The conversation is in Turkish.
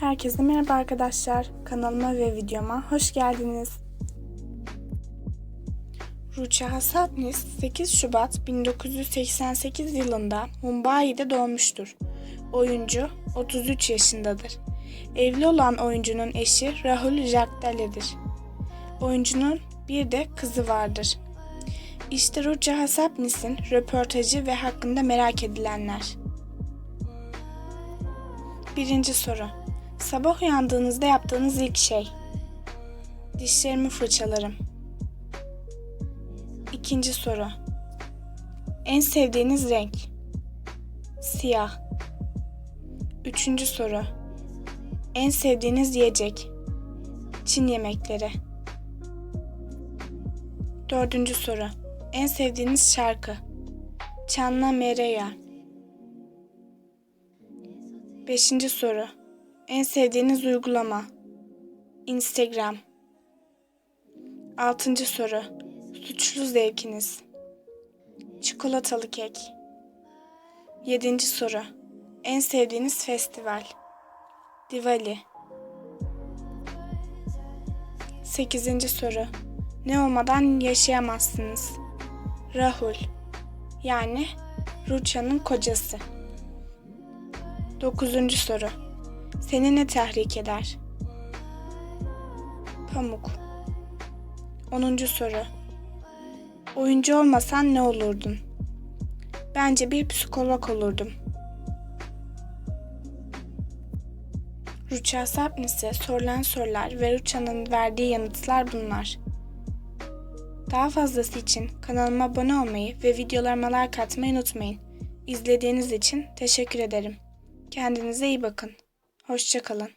Herkese merhaba arkadaşlar. Kanalıma ve videoma hoş geldiniz. Rucha Hasapnis 8 Şubat 1988 yılında Mumbai'de doğmuştur. Oyuncu 33 yaşındadır. Evli olan oyuncunun eşi Rahul Jagdale'dir. Oyuncunun bir de kızı vardır. İşte Rucha Hasapnis'in röportajı ve hakkında merak edilenler. Birinci soru. Sabah uyandığınızda yaptığınız ilk şey. Dişlerimi fırçalarım. İkinci soru. En sevdiğiniz renk. Siyah. Üçüncü soru. En sevdiğiniz yiyecek. Çin yemekleri. Dördüncü soru. En sevdiğiniz şarkı. Çanla Mereya. Beşinci soru. En sevdiğiniz uygulama. Instagram. Altıncı soru. Suçlu zevkiniz. Çikolatalı kek. Yedinci soru. En sevdiğiniz festival. Diwali. Sekizinci soru. Ne olmadan yaşayamazsınız. Rahul. Yani Rucha'nın kocası. Dokuzuncu soru. Seni ne tahrik eder? Pamuk. Onuncu soru. Oyuncu olmasan ne olurdun? Bence bir psikolog olurdum. Rucha Sapnis'e sorulan sorular ve Rucha'nın verdiği yanıtlar bunlar. Daha fazlası için kanalıma abone olmayı ve videolarıma like atmayı unutmayın. İzlediğiniz için teşekkür ederim. Kendinize iyi bakın. Hoşçakalın.